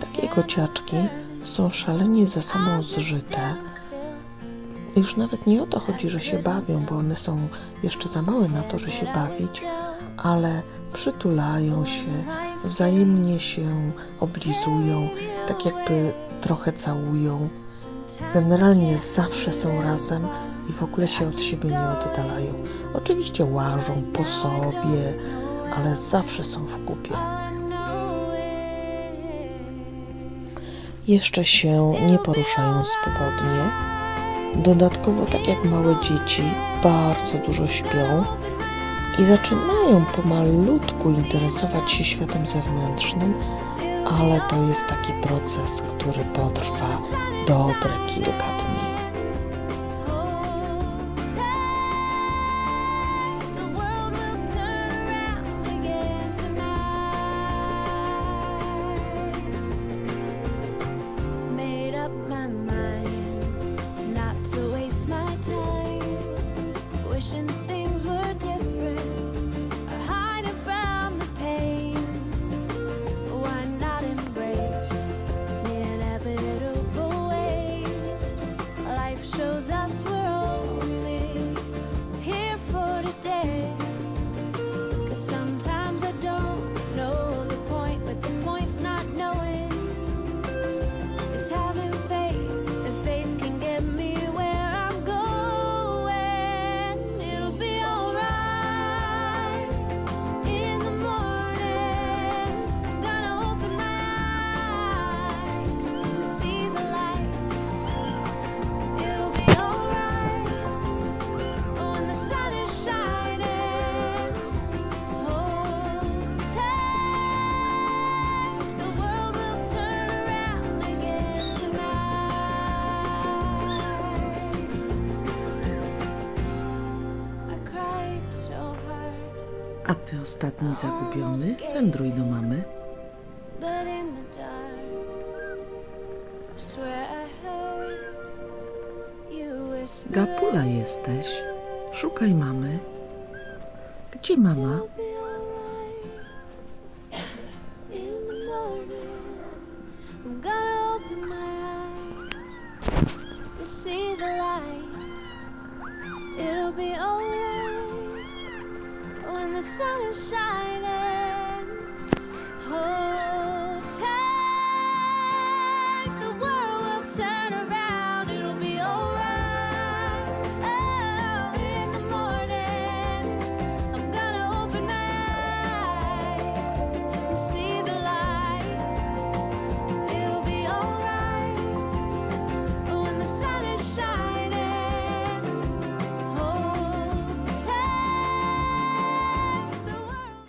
Takie kociaczki są szalenie ze sobą zżyte. Już nawet nie o to chodzi, że się bawią, bo one są jeszcze za małe na to, że się bawić, ale przytulają się, wzajemnie się oblizują, tak jakby trochę całują. Generalnie zawsze są razem i w ogóle się od siebie nie oddalają. Oczywiście łażą po sobie, ale zawsze są w kupie. Jeszcze się nie poruszają swobodnie. Dodatkowo, tak jak małe dzieci, bardzo dużo śpią i zaczynają pomalutku interesować się światem zewnętrznym, ale to jest taki proces, który potrwa dobre kilka A ty ostatni zagubiony? Wędruj do mamy. Gapula jesteś. Szukaj mamy. Gdzie mama? sun is shining.